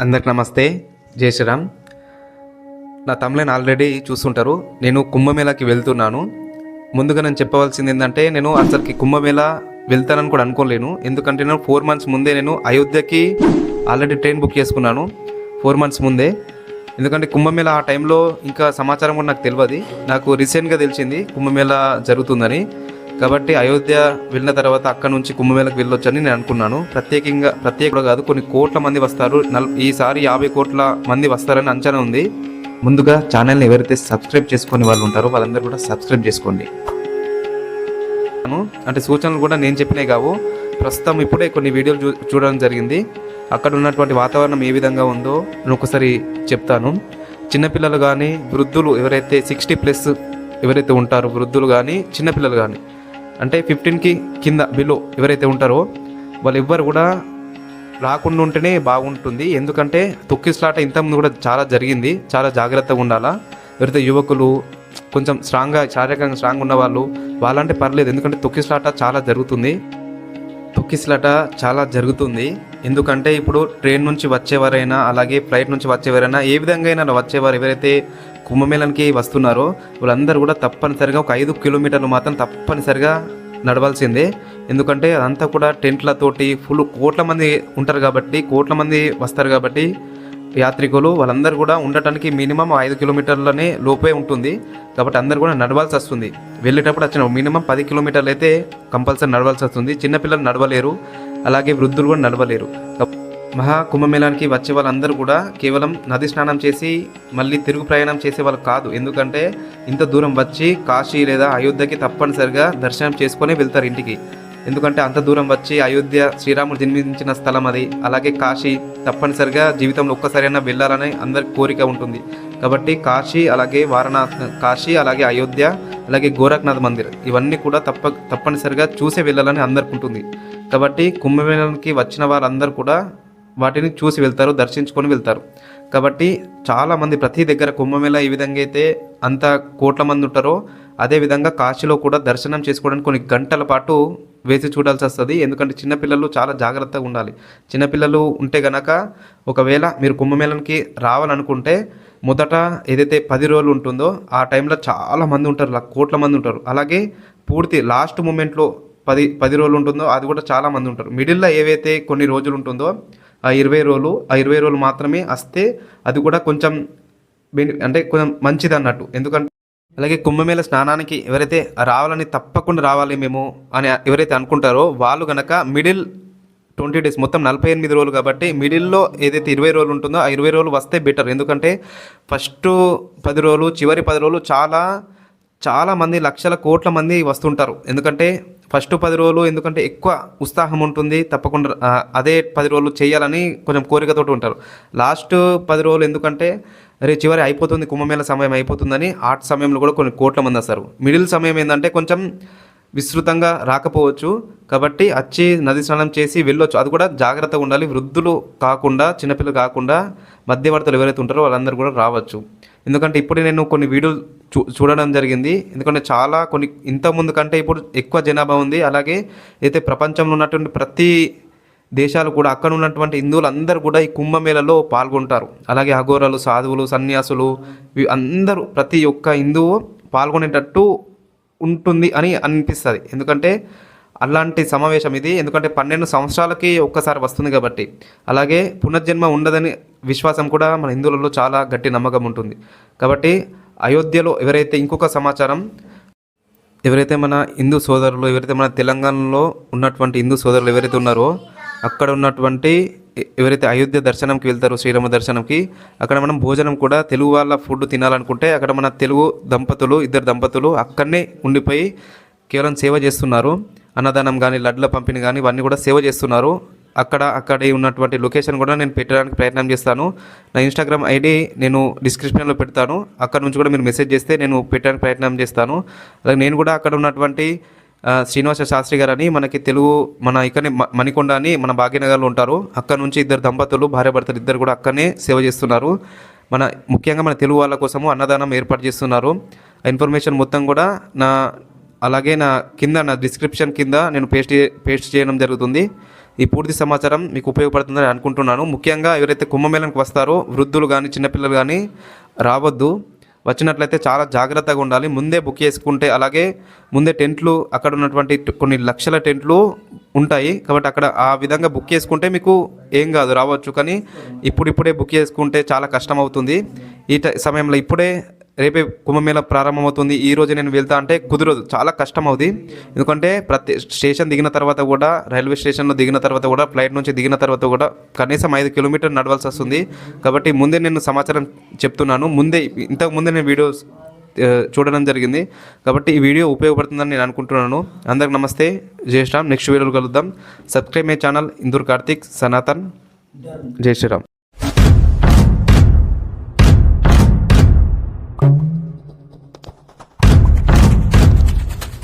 అందరికి నమస్తే. జై శ్రీరామ్. నా తమ్ములను ఆల్రెడీ చూస్తుంటారు నేను కుంభమేళాకి వెళ్తున్నాను. ముందుగా నేను చెప్పవలసింది ఏంటంటే నేను అసలుకి కుంభమేళ వెళ్తానని కూడా అనుకోలేను. ఎందుకంటే నేను ఫోర్ మంత్స్ ముందే నేను అయోధ్యకి ఆల్రెడీ ట్రైన్ బుక్ చేసుకున్నాను. ఫోర్ మంత్స్ ముందే. ఎందుకంటే కుంభమేళ ఆ టైంలో ఇంకా సమాచారం కూడా నాకు తెలియదు నాకు రీసెంట్గా తెలిసింది కుంభమేళ జరుగుతుందని. కాబట్టి అయోధ్య వెళ్ళిన తర్వాత అక్కడ నుంచి కుంభమేళకు వెళ్ళొచ్చని నేను అనుకున్నాను. ప్రత్యేకంగా ప్రత్యేకంగా కాదు కొన్ని కోట్ల మంది వస్తారు. ఈసారి యాభై కోట్ల మంది వస్తారని అంచనా ఉంది. ముందుగా ఛానల్ని ఎవరైతే సబ్స్క్రైబ్ చేసుకునే వాళ్ళు ఉంటారో వాళ్ళందరూ కూడా సబ్స్క్రైబ్ చేసుకోండి. అంటే సూచనలు కూడా నేను చెప్పినవి కావు. ప్రస్తుతం ఇప్పుడే కొన్ని వీడియోలు చూ చూడడం జరిగింది. అక్కడ ఉన్నటువంటి వాతావరణం ఏ విధంగా ఉందో నేను ఒకసారి చెప్తాను. చిన్నపిల్లలు కానీ వృద్ధులు ఎవరైతే సిక్స్టీ ప్లస్ ఎవరైతే ఉంటారో వృద్ధులు కానీ చిన్నపిల్లలు కానీ అంటే ఫిఫ్టీన్కి కింద బిలో ఎవరైతే ఉంటారో వాళ్ళు ఎవ్వరు కూడా రాకుండా ఉంటేనే బాగుంటుంది. ఎందుకంటే తొక్కిసలాట ఇంతకుముందు కూడా చాలా జరిగింది. చాలా జాగ్రత్తగా ఉండాలా? ఎవరైతే యువకులు కొంచెం స్ట్రాంగ్గా శారీరకంగా స్ట్రాంగ్ ఉన్న వాళ్ళు వాళ్ళంటే పర్లేదు. ఎందుకంటే తొక్కిసలాట చాలా జరుగుతుంది. తొక్కిసలాట చాలా జరుగుతుంది. ఎందుకంటే ఇప్పుడు ట్రైన్ నుంచి వచ్చేవారైనా అలాగే ఫ్లైట్ నుంచి వచ్చేవారైనా ఏ విధంగా అయినా వచ్చేవారు ఎవరైతే కుంభమేళానికి వస్తున్నారో వాళ్ళందరూ కూడా తప్పనిసరిగా ఒక ఐదు కిలోమీటర్లు మాత్రం తప్పనిసరిగా నడవాల్సిందే. ఎందుకంటే అదంతా కూడా టెంట్లతోటి ఫుల్ కోట్ల మంది ఉంటారు కాబట్టి కోట్ల మంది వస్తారు కాబట్టి యాత్రికులు వాళ్ళందరూ కూడా ఉండటానికి మినిమం ఐదు కిలోమీటర్లనే లోపే ఉంటుంది. కాబట్టి అందరు కూడా నడవాల్సి వస్తుంది. వెళ్ళేటప్పుడు వచ్చిన మినిమం పది కిలోమీటర్లు అయితే కంపల్సరీ నడవాల్సి వస్తుంది. చిన్నపిల్లలు నడవలేరు. అలాగే వృద్ధులు కూడా నడవలేరు. మహా కుంభమేళానికి వచ్చే వాళ్ళందరూ కూడా కేవలం నది స్నానం చేసి మళ్ళీ తిరుగు ప్రయాణం చేసే వాళ్ళు కాదు. ఎందుకంటే ఇంత దూరం వచ్చి కాశీ లేదా అయోధ్యకి తప్పనిసరిగా దర్శనం చేసుకొని వెళ్తారు ఇంటికి. ఎందుకంటే అంత దూరం వచ్చి అయోధ్య శ్రీరాముడు జన్మించిన స్థలం అది. అలాగే కాశీ తప్పనిసరిగా జీవితంలో ఒక్కసారైనా వెళ్ళాలని అందరి కోరిక ఉంటుంది. కాబట్టి కాశీ అలాగే వారణాసి కాశీ అలాగే అయోధ్య అలాగే గోరఖ్నాథ్ మందిర్ ఇవన్నీ కూడా తప్ప తప్పనిసరిగా చూసే వెళ్ళాలని అందరికి ఉంటుంది. కాబట్టి కుంభమేళానికి వచ్చిన వారందరూ కూడా వాటిని చూసి వెళ్తారు దర్శించుకొని వెళ్తారు. కాబట్టి చాలామంది ప్రతి దగ్గర కుంభమేళ ఈ విధంగా అయితే అంత కోట్ల మంది ఉంటారో అదేవిధంగా కాశీలో కూడా దర్శనం చేసుకోవడానికి కొన్ని గంటల పాటు వేసి చూడాల్సి వస్తుంది. ఎందుకంటే చిన్నపిల్లలు చాలా జాగ్రత్తగా ఉండాలి. చిన్నపిల్లలు ఉంటే గనక ఒకవేళ మీరు కుంభమేళానికి రావాలనుకుంటే మొదట ఏదైతే పది రోజులు ఉంటుందో ఆ టైంలో చాలా మంది ఉంటారు. కోట్ల మంది ఉంటారు. అలాగే పూర్తి లాస్ట్ మూమెంట్లో పది పది రోజులు ఉంటుందో అది కూడా చాలా మంది ఉంటారు. మిడిల్లో ఏవైతే కొన్ని రోజులు ఉంటుందో ఆ ఇరవై రోజులు ఆ ఇరవై రోజులు మాత్రమే వస్తే అది కూడా కొంచెం అంటే కొంచెం మంచిది అన్నట్టు ఎందుకంటే అలాగే కుంభమేళ స్నానానికి ఎవరైతే రావాలని తప్పకుండా రావాలి మేము అని ఎవరైతే అనుకుంటారో వాళ్ళు గనక మిడిల్ ట్వంటీ డేస్ మొత్తం నలభై ఎనిమిది రోజులు కాబట్టి మిడిల్లో ఏదైతే ఇరవై రోజులు ఉంటుందో ఆ ఇరవై రోజులు వస్తే బెటర్. ఎందుకంటే ఫస్ట్ పది రోజులు చివరి పది రోజులు చాలా చాలామంది లక్షల కోట్ల మంది వస్తుంటారు. ఎందుకంటే ఫస్ట్ పది రోజులు ఎందుకంటే ఎక్కువ ఉత్సాహం ఉంటుంది. తప్పకుండా అదే పది రోజులు చేయాలని కొంచెం కోరికతోటి ఉంటారు. లాస్ట్ పది రోజులు ఎందుకంటే అరే చివరి అయిపోతుంది కుంభమేళ సమయం అయిపోతుందని ఆర్ట్ సమయంలో కూడా కొన్ని కోట్ల మంది వస్తారు. మిడిల్ సమయం ఏంటంటే కొంచెం విస్తృతంగా రాకపోవచ్చు కాబట్టి వచ్చి నది స్నానం చేసి వెళ్ళొచ్చు. అది కూడా జాగ్రత్తగా ఉండాలి. వృద్ధులు కాకుండా చిన్నపిల్లలు కాకుండా మధ్యవర్తులు ఎవరైతే ఉంటారో వాళ్ళందరూ కూడా రావచ్చు. ఎందుకంటే ఇప్పుడు నేను కొన్ని వీడియోలు చూ చూడడం జరిగింది. ఎందుకంటే చాలా కొన్ని ఇంతకుముందు కంటే ఇప్పుడు ఎక్కువ జనాభా ఉంది. అలాగే అయితే ప్రపంచంలో ఉన్నటువంటి ప్రతి దేశాలు కూడా అక్కడ ఉన్నటువంటి హిందువులందరూ కూడా ఈ కుంభమేళలో పాల్గొంటారు. అలాగే అఘోరలు సాధువులు సన్యాసులు అందరూ ప్రతి ఒక్క హిందువు పాల్గొనేటట్టు ఉంటుంది అని అనిపిస్తుంది. ఎందుకంటే అలాంటి సమావేశం ఇది. ఎందుకంటే పన్నెండు సంవత్సరాలకి ఒక్కసారి వస్తుంది కాబట్టి. అలాగే పునర్జన్మ ఉండదని విశ్వాసం కూడా మన హిందువులలో చాలా గట్టి నమ్మకం ఉంటుంది. కాబట్టి అయోధ్యలో ఎవరైతే ఇంకొక సమాచారం ఎవరైతే మన హిందూ సోదరులు ఎవరైతే మన తెలంగాణలో ఉన్నటువంటి హిందూ సోదరులు ఎవరైతే ఉన్నారో అక్కడ ఉన్నటువంటి ఎవరైతే అయోధ్య దర్శనంకి వెళ్తారో శ్రీరామ దర్శనంకి అక్కడ మనం భోజనం కూడా తెలుగు వాళ్ళ ఫుడ్ తినాలనుకుంటే అక్కడ మన తెలుగు దంపతులు ఇద్దరు దంపతులు అక్కడనే ఉండిపోయి కేవలం సేవ చేస్తున్నారు. అన్నదానం కానీ లడ్ల పంపిణీ కానీ ఇవన్నీ కూడా సేవ చేస్తున్నారు. అక్కడ అక్కడ ఉన్నటువంటి లొకేషన్ కూడా నేను పెట్టడానికి ప్రయత్నం చేస్తాను. నా ఇన్స్టాగ్రామ్ ఐడి నేను డిస్క్రిప్షన్లో పెడతాను. అక్కడ నుంచి కూడా మీరు మెసేజ్ చేస్తే నేను పెట్టడానికి ప్రయత్నం చేస్తాను. అలాగే నేను కూడా అక్కడ ఉన్నటువంటి శ్రీనివాస శాస్త్రి గారు అని మనకి తెలుగు మన ఇక్కడనే మ- మణికొండ అని మన భాగ్యనగర్లో ఉంటారు. అక్కడ నుంచి ఇద్దరు దంపతులు భార్యాభర్తలు ఇద్దరు కూడా అక్కడనే సేవ చేస్తున్నారు. మన ముఖ్యంగా మన తెలుగు వాళ్ళ కోసము అన్నదానం ఏర్పాటు చేస్తున్నారు. ఆ ఇన్ఫర్మేషన్ మొత్తం కూడా నా అలాగే నా కింద నా డిస్క్రిప్షన్ కింద నేను పేస్ట్ పేస్ట్ చేయడం జరుగుతుంది. ఈ పూర్తి సమాచారం మీకు ఉపయోగపడుతుందని అనుకుంటున్నాను. ముఖ్యంగా ఎవరైతే కుంభమేళనకు వస్తారో వృద్ధులు కానీ చిన్నపిల్లలు కానీ రావద్దు. వచ్చినట్లయితే చాలా జాగ్రత్తగా ఉండాలి. ముందే బుక్ చేసుకుంటే అలాగే ముందే టెంట్లు అక్కడ ఉన్నటువంటి కొన్ని లక్షల టెంట్లు ఉంటాయి. కాబట్టి అక్కడ ఆ విధంగా బుక్ చేసుకుంటే మీకు ఏం కాదు రావచ్చు. కానీ ఇప్పుడిప్పుడే బుక్ చేసుకుంటే చాలా కష్టం అవుతుంది ఈ సమయంలో ఇప్పుడే రేపే కుంభమేళ ప్రారంభమవుతుంది. ఈ రోజు నేను వెళ్తా అంటే కుదరదు. చాలా కష్టం అవుతుంది ఎందుకంటే ప్రతి స్టేషన్ దిగిన తర్వాత కూడా రైల్వే స్టేషన్లో దిగిన తర్వాత కూడా ఫ్లైట్ నుంచి దిగిన తర్వాత కూడా కనీసం ఐదు కిలోమీటర్ నడవాల్సి వస్తుంది. కాబట్టి ముందే నేను సమాచారం చెప్తున్నాను. ముందే ఇంతకు ముందే నేను వీడియోస్ చూడడం జరిగింది. కాబట్టి ఈ వీడియో ఉపయోగపడుతుందని నేను అనుకుంటున్నాను. అందరికి నమస్తే. జై శ్రీరామ్. నెక్స్ట్ వీడియోలు కలుద్దాం. Subscribe my channel. Indore Karthik Sanatan. Jai Shriram.